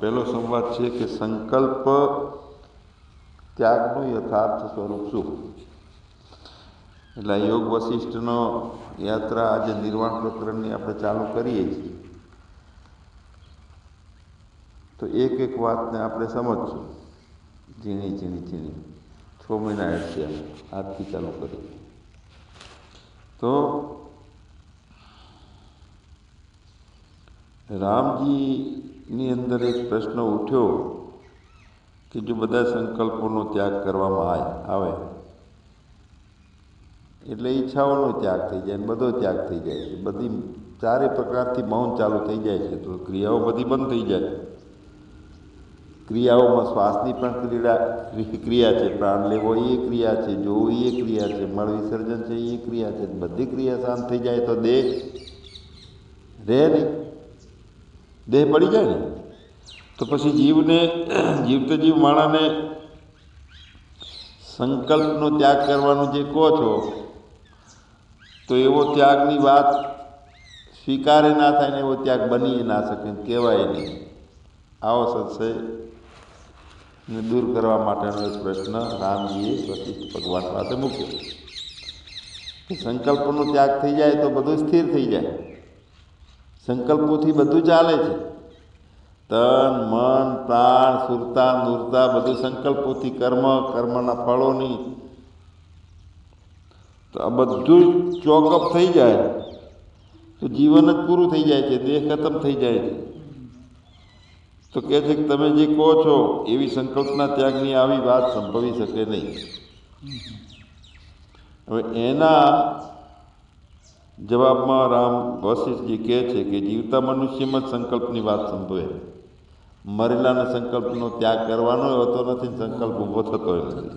પહેલો સંવાદ છે કે સંકલ્પ ત્યાગનું યથાર્થ સ્વરૂપ શું? એટલે યોગ વશિષ્ઠનો યાત્રા આજે નિર્વાણ પ્રકરણની આપણે ચાલુ કરીએ છીએ. તો એક એક વાતને આપણે સમજશું. ઝીણી ઝીણી ઝીણી. છ મહિના હેઠશે આજથી ચાલુ કરીએ. તો રામજીની અંદર એક પ્રશ્ન ઉઠ્યો કે જો બધા સંકલ્પોનો ત્યાગ કરવામાં આવે, એટલે ઈચ્છાઓનો ત્યાગ થઈ જાય બધો ત્યાગ થઈ જાય છે. બધી ચારે પ્રકારથી મૌન ચાલુ થઈ જાય છે તો ક્રિયાઓ બધી બંધ થઈ જાય. ક્રિયાઓમાં શ્વાસની પણ ક્રિયા ક્રિયા છે, પ્રાણ લેવો એ ક્રિયા છે, જોવું એ ક્રિયા છે, મળ વિસર્જન છે એ ક્રિયા છે, બધી ક્રિયા શાંત થઈ જાય તો દેહ રહે નહીં. દેહ પડી જાય ને, તો પછી જીવને, જીવતો જીવ માણાને સંકલ્પનો ત્યાગ કરવાનો જે કહો છો, તો એવો ત્યાગની વાત સ્વીકારે ના થાય ને એવો ત્યાગ બની ના શકે કહેવાય નહીં. આવો સંશયને દૂર કરવા માટેનો એક પ્રશ્ન રામજીએ પ્રતિષ્ઠ ભગવાન પાસે મૂક્યો. સંકલ્પનો ત્યાગ થઈ જાય તો બધું સ્થિર થઈ જાય. સંકલ્પોથી બધું ચાલે છે. તન, મન, પ્રાણ, સુરતા, નૂરતા બધું સંકલ્પોથી કર્મ, કર્મના ફળોની. તો આ બધું ચોકઅપ થઈ જાય. તો જીવન જ પૂરું થઈ જાય છે, દેહ ખતમ થઈ જાય છે. તો કહે છે કે તમે જે કહો છો, એવી સંકલ્પના ત્યાગની આવી વાત સંભવી શકે નહીં. હવે એના જવાબમાં રામ વશિષ્ઠજી કહે છે કે જીવતા મનુષ્યમાં જ સંકલ્પની વાત સંભવે. મરેલાના સંકલ્પનો ત્યાગ કરવાનો હોતો નથી, સંકલ્પ ઊભો થતો નથી.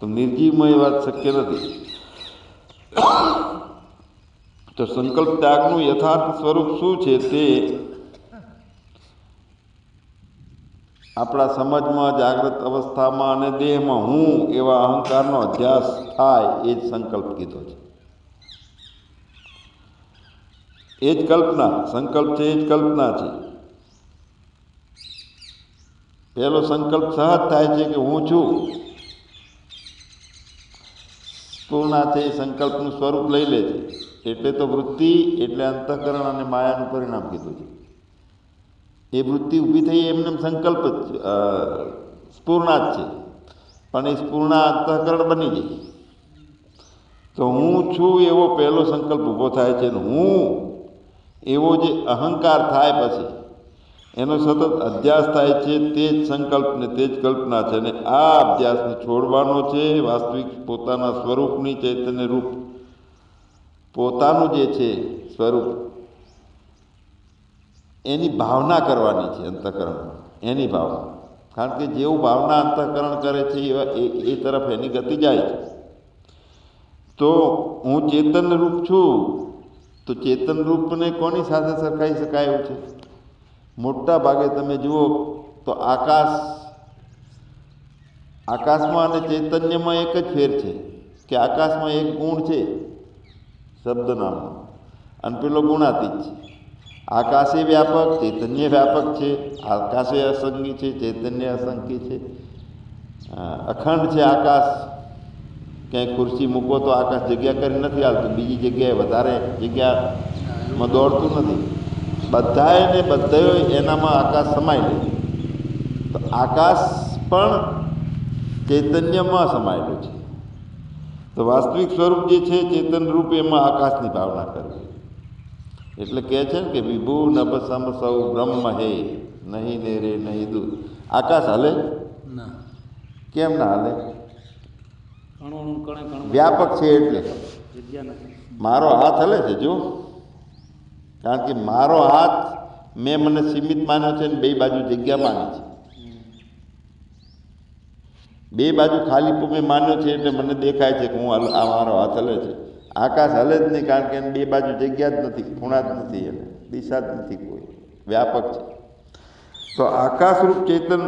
તો નિર્જીવમાં એ વાત શક્ય નથી. તો સંકલ્પ ત્યાગનું યથાર્થ સ્વરૂપ શું છે તે આપણા સમાજમાં જાગૃત અવસ્થામાં અને દેહમાં હું એવા અહંકારનો અધ્યાસ થાય એ જ સંકલ્પ કીધો છે. એ જ કલ્પના, સંકલ્પ છે એ જ કલ્પના છે. પહેલો સંકલ્પ સહજ થાય છે કે હું છું. સ્થૂળનાથે એ સંકલ્પનું સ્વરૂપ લઈ લે છે. એટલે તો વૃત્તિ એટલે અંતઃકરણ અને માયાનું પરિણામ કીધું છે. એ વૃત્તિ ઊભી થઈ એમને સંકલ્પ જ સ્પૂર્ણા જ છે. પણ એ સ્પૂર્ણા અંતઃકરણ બની ગઈ. તો હું છું એવો પહેલો સંકલ્પ ઊભો થાય છે હું એવો જે અહંકાર થાય પછી, એનો સતત અભ્યાસ થાય છે, તે જ સંકલ્પ ને તે જ કલ્પના છે. અને આ અભ્યાસને છોડવાનો છે, વાસ્તવિક પોતાના સ્વરૂપની ચૈતન્ય રૂપ. પોતાનું જે છે સ્વરૂપ, એની ભાવના કરવાની છે અંતઃકરણમાં. એની ભાવના. કારણ કે જેવું ભાવના અંતઃકરણ કરે છે, એવા એ તરફ એની ગતિ જાય છે. તો હું ચેતન રૂપ છું તો ચેતન રૂપને કોની સાથે સરખાઈ શકાય એવું છે? મોટા ભાગે તમે જુઓ તો આકાશ, આકાશમાં અને ચૈતન્યમાં એક જ ફેર છે કે આકાશમાં એક ગુણ છે શબ્દ નામનો અને પેલો ગુણાતીત છે. આકાશે વ્યાપક, ચૈતન્ય વ્યાપક છે, આકાશે અસંગી છે, ચૈતન્ય અસંગી છે. અખંડ છે આકાશ. ક્યાંય ખુરશી મૂકો તો આકાશ જગ્યા કરી નથી આવતું. બીજી જગ્યાએ વધારે જગ્યામાં દોડતું નથી. બધાએ ને બધાએ એનામાં આકાશ સમાઈ લે તો આકાશ પણ ચૈતન્યમાં સમાયેલું છે. તો વાસ્તવિક સ્વરૂપ જે છે ચેતન રૂપ એમાં આકાશની ભાવના કરવી એટલે કહે છે ને કે વિભુ નભસમ સૌ બ્રહ્મ હે નહીં ને રે નહીં દૂર. આકાશ હાલે? કેમ ના હાલે? વ્યાપક છે એટલે. મારો હાથ હલે છે જો કારણ કે મારો હાથ મેં મને સીમિત માન્યો છે ને બે બાજુ જગ્યા માની છે. બે બાજુ ખાલી મેં માન્યો છે એટલે મને દેખાય છે કે હું આ મારો હાથ હલે છે. આકાશ હલે જ નહીં કારણ કે એને બે બાજુ જગ્યા જ નથી ખૂણા જ નથી એને. દિશા જ નથી કોઈ. વ્યાપક છે. તો આકાશરૂપ ચેતન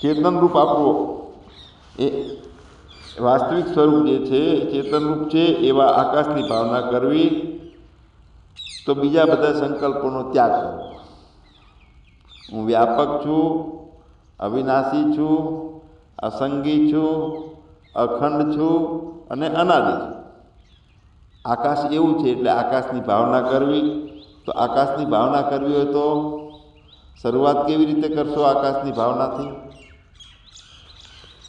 ચેતનરૂપ આપણું એ વાસ્તવિક સ્વરૂપ જે છે, ચેતનરૂપ છે, એવા આકાશની ભાવના કરવી, તો બીજા બધા સંકલ્પોનો ત્યાગ કરવો. હું વ્યાપક છું, અવિનાશી છું, અસંગી છું, અખંડ છું અને અનાદિ છું. આકાશ એવું છે એટલે આકાશની ભાવના કરવી. તો આકાશની ભાવના કરવી હોય તો શરૂઆત કેવી રીતે કરશો આકાશની ભાવનાથી?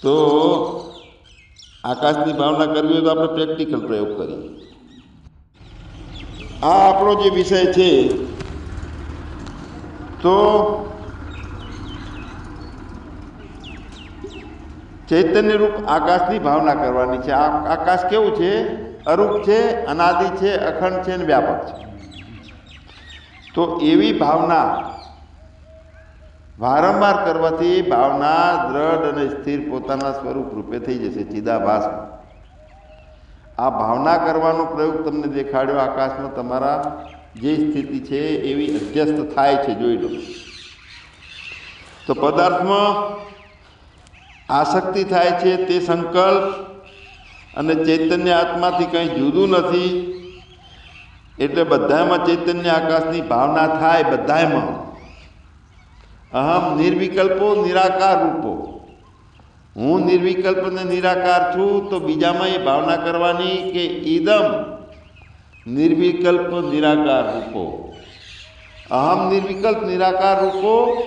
તો આકાશની ભાવના કરવી હોય તો આપણે પ્રેક્ટિકલ પ્રયોગ કરીએ. આ આપણો જે વિષય છે, તો ચૈતન્ય રૂપ આકાશની ભાવના કરવાની છે. આ આકાશ કેવું છે? અરૂપ છે, અનાદિ છે, અખંડ છે અને વ્યાપક છે. તો એવી ભાવના વારંવાર કરવાથી ભાવના, દ્રઢ અને સ્થિર પોતાના સ્વરૂપ રૂપે થઈ જશે ચિદાભાસમાં આ ભાવના કરવાનો પ્રયોગ તમને દેખાડ્યો આકાશમાં તમારા જે સ્થિતિ છે એવી અધ્યસ્ત થાય છે, જોઈ લો. તો પદાર્થમાં આસક્તિ થાય છે, તે સંકલ્પ અને ચૈતન્ય આત્માથી કંઈ જુદું નથી. એટલે બધામાં ચૈતન્ય આકાશની ભાવના થાય બધામાં અહમ નિર્વિકલ્પો નિરાકાર રૂપો. હું નિર્વિકલ્પ ને નિરાકાર છું તો બીજામાં એ ભાવના કરવાની કે ઈદમ નિર્વિકલ્પ નિરાકાર રૂપો. અહમ નિર્વિકલ્પ નિરાકાર રૂપો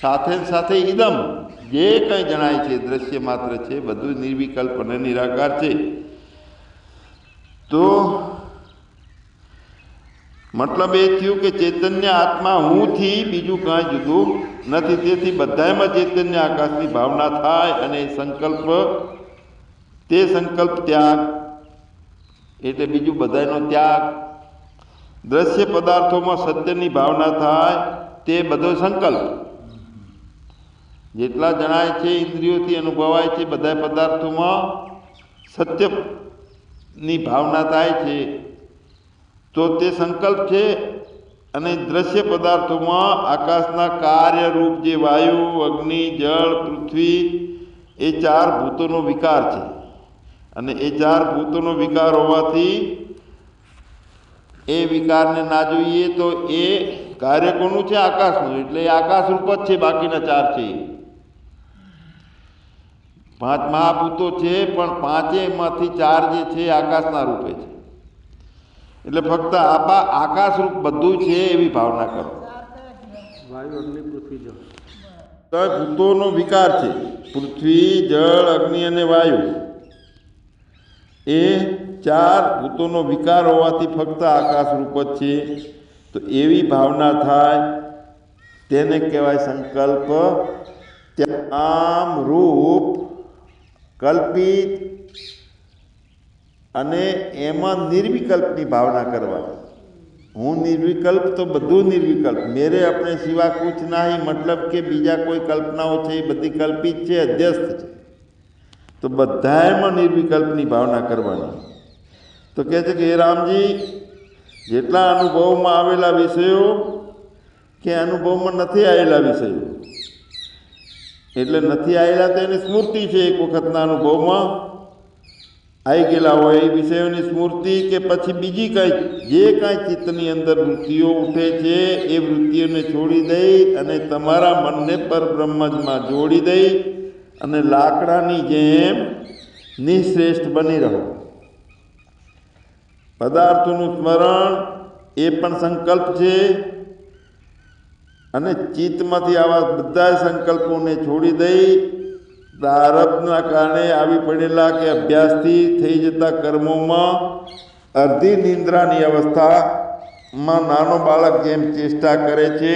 સાથે સાથે ઈદમ. જે કંઈ જણાય છે, દ્રશ્ય માત્ર છે, બધું નિર્વિકલ્પ અને નિરાકાર છે. તો મતલબ એ થયું કે ચૈતન્ય આત્મા હુંથી બીજું કાંઈ જુદું નથી. તેથી બધામાં ચૈતન્ય આકાશની ભાવના થાય અને સંકલ્પ, તે સંકલ્પ ત્યાગ, એટલે બીજું બધાનો ત્યાગ. દ્રશ્ય પદાર્થોમાં સત્યની ભાવના થાય તે બધો સંકલ્પ. જેટલા જણાય છે, ઇન્દ્રિયોથી અનુભવાય છે બધા પદાર્થોમાં સત્યની ભાવના થાય છે. તો તે સંકલ્પ છે અને દ્રશ્ય પદાર્થોમાં આકાશના કાર્યરૂપ જે વાયુ, અગ્નિ, જળ, પૃથ્વી, એ ચાર ભૂતોનો વિકાર છે. અને એ ચાર ભૂતોનો વિકાર હોવાથી એ વિકારને ના જોઈએ તો એ કાર્ય કોનું છે? આકાશનું. એટલે એ આકાશ રૂપ જ છે, બાકીના ચાર છે. પાંચ મહાભૂતો છે, પણ પાંચેયમાંથી ચાર જે છે આકાશના રૂપે છે. એટલે ફક્ત આપા આકાશરૂપ બધું છે એવી ભાવના કરો. ભૂતોનો વિકાર છે. પૃથ્વી જળ અગ્નિ અને વાયુ. એ ચાર ભૂતોનો વિકાર હોવાથી ફક્ત આકાશરૂપ જ છે. તો એવી ભાવના થાય તેને કહેવાય સંકલ્પ. આમ રૂપ કલ્પિત અને એમાં નિર્વિકલ્પની ભાવના કરવાની હું નિર્વિકલ્પ તો બધું નિર્વિકલ્પ. મેરે આપણે સિવા કુછ નહીં, મતલબ કે બીજા કોઈ કલ્પનાઓ છે, એ બધી કલ્પિત છે, અધ્યસ્ત છે. તો બધામાં નિર્વિકલ્પની ભાવના કરવાની. તો કહે છે કે, હે રામજી, જેટલા અનુભવમાં આવેલા વિષયો કે અનુભવમાં નથી આવેલા વિષયો. એટલે નથી આવેલા તો એની સ્મૃતિ છે એક વખતના અનુભવમાં. આવી ગયેલા હોય એ વિષયોની સ્મૃતિ કે પછી બીજી કાંઈ, જે કાંઈ ચિત્તની અંદર વૃત્તિઓ ઉઠે છે, એ વૃત્તિઓને છોડી દઈ અને તમારા મનને પર બ્રહ્મજમાં જોડી દઈ અને લાકડાની જેમ નિશ્રેષ્ઠ બની રહો. પદાર્થોનું સ્મરણ એ પણ સંકલ્પ છે અને ચિત્તમાંથી આવા બધા સંકલ્પોને છોડી દઈ પ્રારબ્ધના કારણે આવી પડેલા કે અભ્યાસથી થઈ જતા કર્મોમાં અર્ધી નિંદ્રાની અવસ્થામાં નાનો બાળક જેમ ચેષ્ટા કરે છે,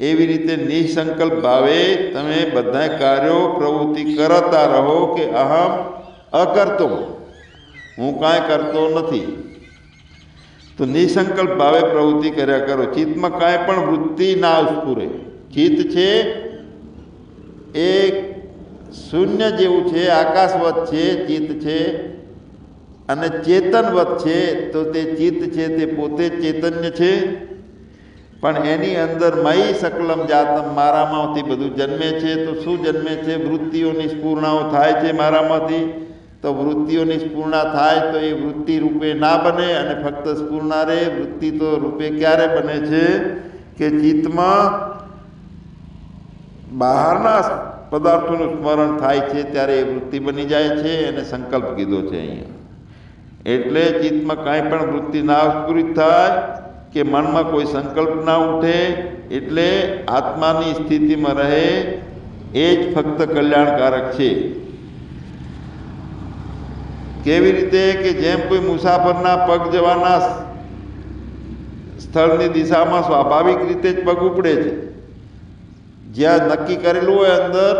એવી રીતે નિસંકલ્પ ભાવે તમે બધા કાર્યો પ્રવૃત્તિ કરતા રહો કે અહમ અકર્તો હું કાંઈ કરતો નથી. તો નિસંકલ્પ ભાવે પ્રવૃત્તિ કર્યા કરો. ચિત્તમાં કાંઈ પણ વૃત્તિ ના સ્ફુરે ચિત્ત છે એ શૂન્ય જેવું છે, આકાશવત છે, ચિત્ત છે અને ચેતનવત છે, તો તે ચિત્ત છે, તે પોતે ચેતન્ય છે. પણ એની અંદર મય સકલમ જાતમ મારામાંથી બધું જન્મે છે, તો શું જન્મે છે? વૃત્તિઓની સ્પૂર્ણાઓ થાય છે મારામાંથી? તો વૃત્તિઓની સ્પૂર્ણા થાય તો એ વૃત્તિ રૂપે ના બને અને ફક્ત સ્પૂર્ણા રહે. વૃત્તિ તો રૂપે ક્યારે બને છે? કે ચિત્તમાં બહારના પદાર્થોનું સ્મરણ થાય છે ત્યારે એ વૃત્તિ બની જાય છે અને સંકલ્પ કીધો છે અહીંયા. એટલે ચિત્તમાં કાંઈ પણ વૃત્તિ ના સ્ફુરિત થાય કે મનમાં કોઈ સંકલ્પ ના ઉઠે, એટલે આત્માની સ્થિતિમાં રહે, એ જ ફક્ત કલ્યાણકારક છે. કેવી રીતે કે જેમ કોઈ મુસાફરના પગ જવાના સ્થળની દિશામાં સ્વાભાવિક રીતે જ પગ ઉપડે છે. જ્યાં નક્કી કરેલું હોય અંદર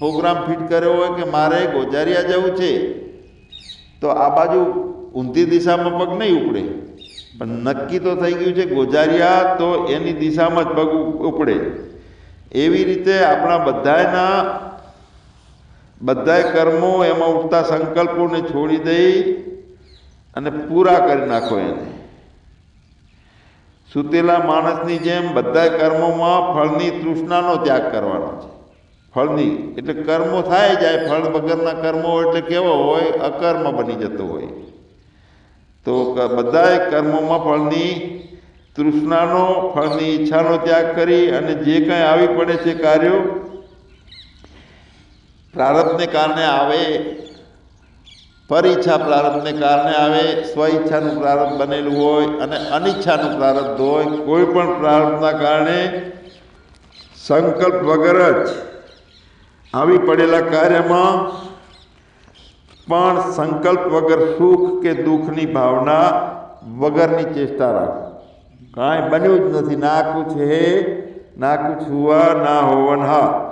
પ્રોગ્રામ ફિટ કર્યો હોય કે મારે ગોજારિયા જવું છે, તો આ બાજુ ઊંધી દિશામાં પગ નહીં ઉપડે. પણ નક્કી તો થઈ ગયું છે ગોજારિયા તો એની દિશામાં જ પગ ઉપડે. એવી રીતે આપણા બધાના બધાય કર્મો એમાં ઉઠતા સંકલ્પોને છોડી દઈ અને પૂરા કરી નાખો એને. સુતેલા માણસની જેમ બધા કર્મોમાં ફળની તૃષ્ણાનો ત્યાગ કરવાનો છે. ફળની, એટલે કર્મો થાય જાય, ફળ વગરના કર્મો એટલે કેવો હોય? અકર્મ બની જતો હોય. તો બધાએ કર્મોમાં ફળની તૃષ્ણાનો, ફળની ઈચ્છાનો ત્યાગ કરી અને જે કંઈ આવી પડે છે કાર્યો, પ્રારબ્ધને કારણે આવે પર ઈચ્છા પ્રારબ્ધને કારણે આવે સ્વ ઈચ્છાનું પ્રારબ્ધ બનેલું હોય અને અનિચ્છાનું પ્રારબ્ધ હોય, કોઈ પણ પ્રારબ્ધના કારણે સંકલ્પ વગર જ આવી પડેલા કાર્યમાં પણ સંકલ્પ વગર સુખ કે દુઃખની ભાવના વગરની ચેષ્ટા રાખો. કાંઈ બન્યું જ નથી. ના કુછ હે, ના કુછ હુઆ ના હોવન હા.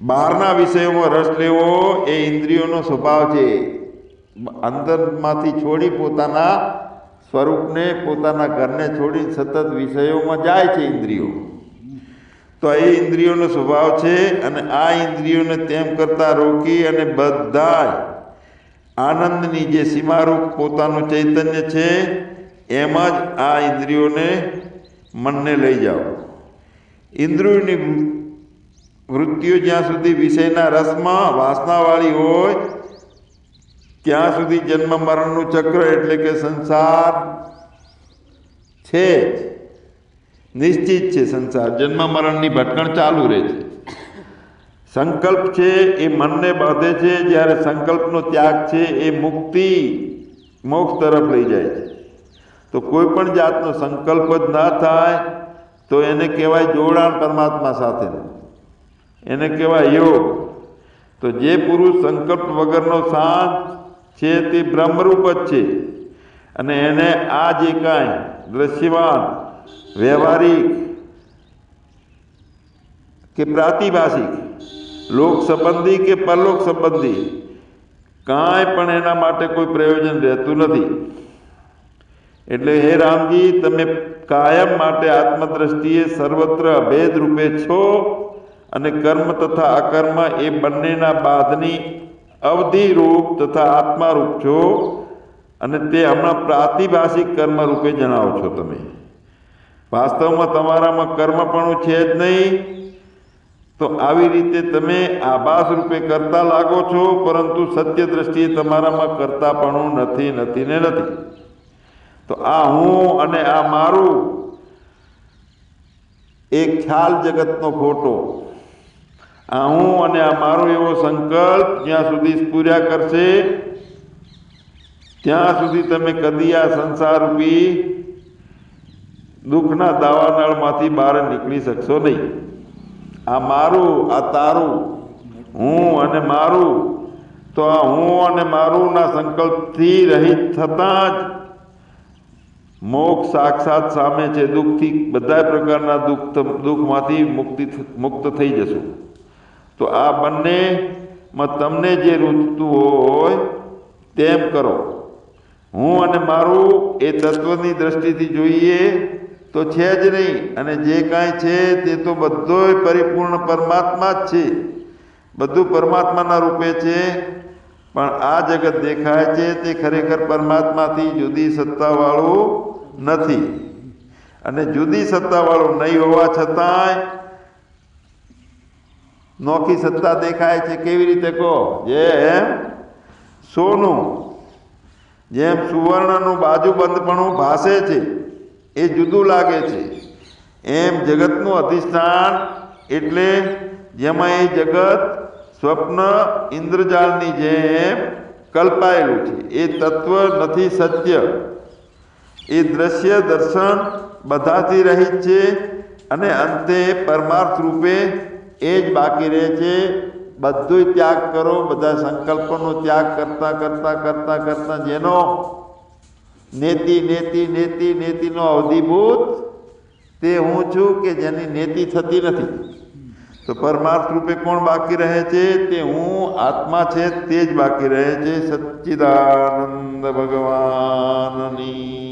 બહારના વિષયોમાં રસ લેવો એ ઇન્દ્રિયોનો સ્વભાવ છે. અંદરમાંથી છોડી પોતાના સ્વરૂપને, પોતાના ઘરને છોડી સતત વિષયોમાં જાય છે ઇન્દ્રિયો. તો એ ઇન્દ્રિયોનો સ્વભાવ છે અને આ ઇન્દ્રિયોને તેમ કરતાં રોકી અને બધાય આનંદની જે સીમારૂપ પોતાનું ચૈતન્ય છે, એમાં જ આ ઇન્દ્રિયોને મનને લઈ જાઓ. ઇન્દ્રિયોની વૃત્તિઓ જ્યાં સુધી વિષયના રસમાં વાસનાવાળી હોય, ત્યાં સુધી જન્મ મરણનું ચક્ર એટલે કે સંસાર છે નિશ્ચિત છે સંસાર. જન્મ મરણની ભટકણ ચાલુ રહે છે. સંકલ્પ છે એ મનને બાંધે છે, જ્યારે સંકલ્પનો ત્યાગ છે એ મુક્તિ, મોક્ષ તરફ લઈ જાય છે. તો કોઈ પણ જાતનો સંકલ્પ જ ના થાય, તો એને કહેવાય જોડાણ પરમાત્મા સાથેનું એને કહેવાય યોગ. તો જે પુરુષ સંકલ્પ વગરનો શાંત છે તે બ્રહ્મરૂપ જ છે. અને એને આ જે કાંઈ દ્રશ્યમાન, વ્યવહારિક કે પ્રાતિભાષિક લોક સંબંધી કે પરલોક સંબંધી, કાંઈ પણ એના માટે કોઈ પ્રયોજન રહેતું નથી. એટલે હે રામજી, તમે કાયમ માટે આત્મદ્રષ્ટિએ સર્વત્ર અભેદ રૂપે છો. અને કર્મ તથા અકર્મ એ બંનેના બાદની અવધિ રૂપ તથા આત્મા રૂપ છો. અને તે હમણાં પ્રાતિભાષિક કર્મ રૂપે જણાવો છો તમે. વાસ્તવમાં તમારામાં કર્મપણું છે જ નહીં. તો આવી રીતે તમે આભાસ રૂપે કરતા લાગો છો, પરંતુ સત્ય દ્રષ્ટિએ તમારામાં કરતાપણું નથી નથી ને નથી. તો આ હું અને આ મારું એક ખ્યાલ જગતનો ખોટો આ હું અને આ મારો એવો સંકલ્પ જ્યાં સુધી પૂર્યા કરશે, ત્યાં સુધી તમે કદી આ સંસારરૂપી દુઃખના દાવાનળમાંથી બહાર નીકળી શકશો નહીં. આ મારું, આ તારું, હું અને મારું, તો આ હું અને મારુંના સંકલ્પથી રહિત થતાં જ મોક્ષ સાક્ષાત સામે છે. દુઃખથી બધા પ્રકારના દુઃખ, દુઃખમાંથી મુક્તિ, મુક્ત થઈ જશું. તો આ બંનેમાં તમને જે રૂચતું હોય તેમ કરો. હું અને મારું એ તત્વની દ્રષ્ટિથી જોઈએ તો છે જ નહીં અને જે કાંઈ છે તે તો બધોય પરિપૂર્ણ પરમાત્મા જ છે. બધું પરમાત્માના રૂપે છે, પણ આ જગત દેખાય છે તે ખરેખર પરમાત્માથી જુદી સત્તાવાળું નથી. અને જુદી સત્તાવાળું નહીં હોવા છતાંય નોખી સત્તા દેખાય છે, કેવી રીતે કહો? જેમ સોનું, જેમ સુવર્ણનું બાજુબંધપણું ભાસે છે, એ જુદું લાગે છે. એમ જગતનું અધિષ્ઠાન એટલે જેમાં એ જગત સ્વપ્ન ઇન્દ્રજાળની જેમ કલ્પાયેલું છે. એ તત્વ નથી સત્ય. એ દ્રશ્ય દર્શન બધાથી રહિત છે અને અંતે પરમાર્થ રૂપે એ જ બાકી રહે છે, બધુંય ત્યાગ કરો, બધા સંકલ્પનો ત્યાગ કરતા કરતા કરતા કરતા જેનો નેતિ નેતિ નેતિ, નેતિનો અવધિભૂત, તે હું છું કે જેની નેતિ થતી નથી. તો પરમાર્થ રૂપે કોણ બાકી રહે છે? તે હું, આત્મા છે, તે જ બાકી રહે છે. સચ્ચિદાનંદ ભગવાનની.